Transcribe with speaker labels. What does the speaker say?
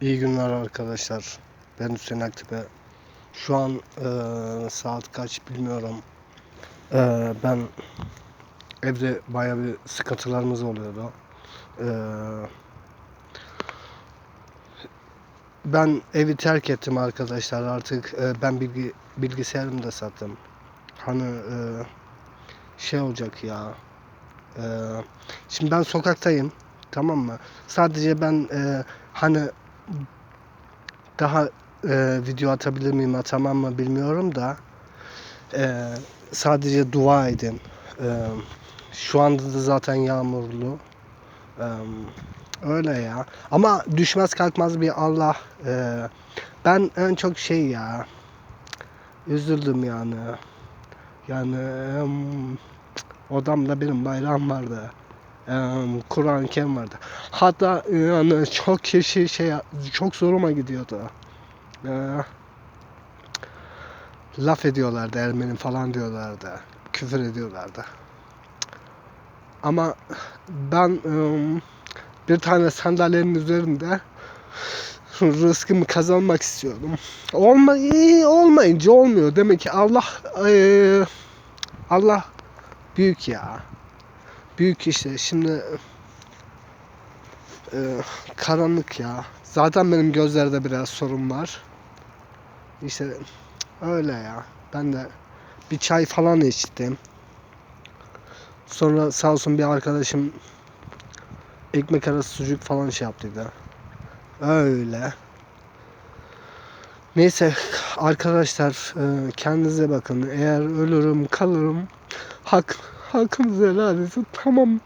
Speaker 1: İyi günler arkadaşlar. Ben Hüseyin Aktepe. Şu an eee, saat kaç bilmiyorum. Eee, ben evde baya bir sıkıntılarımız oluyordu. Eee, ben evi terk ettim arkadaşlar. Artık eee, ben bilgi, bilgisayarımı da sattım. Hani eee, şey olacak ya. Eee, şimdi ben sokaktayım. Tamam mı? Sadece ben eee, hani daha e, video atabilir miyim atamam mı bilmiyorum da e, sadece dua edin. E, şu anda da zaten yağmurlu. E, öyle ya. Ama düşmez kalkmaz bir Allah. E, ben en çok şey ya üzüldüm yani. Yani odamda benim bayrağım vardı. Kur'an-ı Kerim vardı. Hatta yani çok kişi şey çok zoruma gidiyordu. Ee, laf ediyorlardı Ermeni falan diyorlardı. Küfür ediyorlardı. Ama ben bir tane sandalyenin üzerinde rızkımı kazanmak istiyordum. Olma, olmayınca olmuyor. Demek ki Allah eee, Allah büyük ya. Büyük işte. Şimdi eee, karanlık ya. Zaten benim gözlerde biraz sorun var. İşte öyle ya. Ben de bir çay falan içtim. Sonra sağ olsun bir arkadaşım ekmek arası sucuk falan şey yaptıydı. Öyle. Neyse arkadaşlar e, kendinize bakın. Eğer ölürüm kalırım hak hakkınızı helal edin. Tamam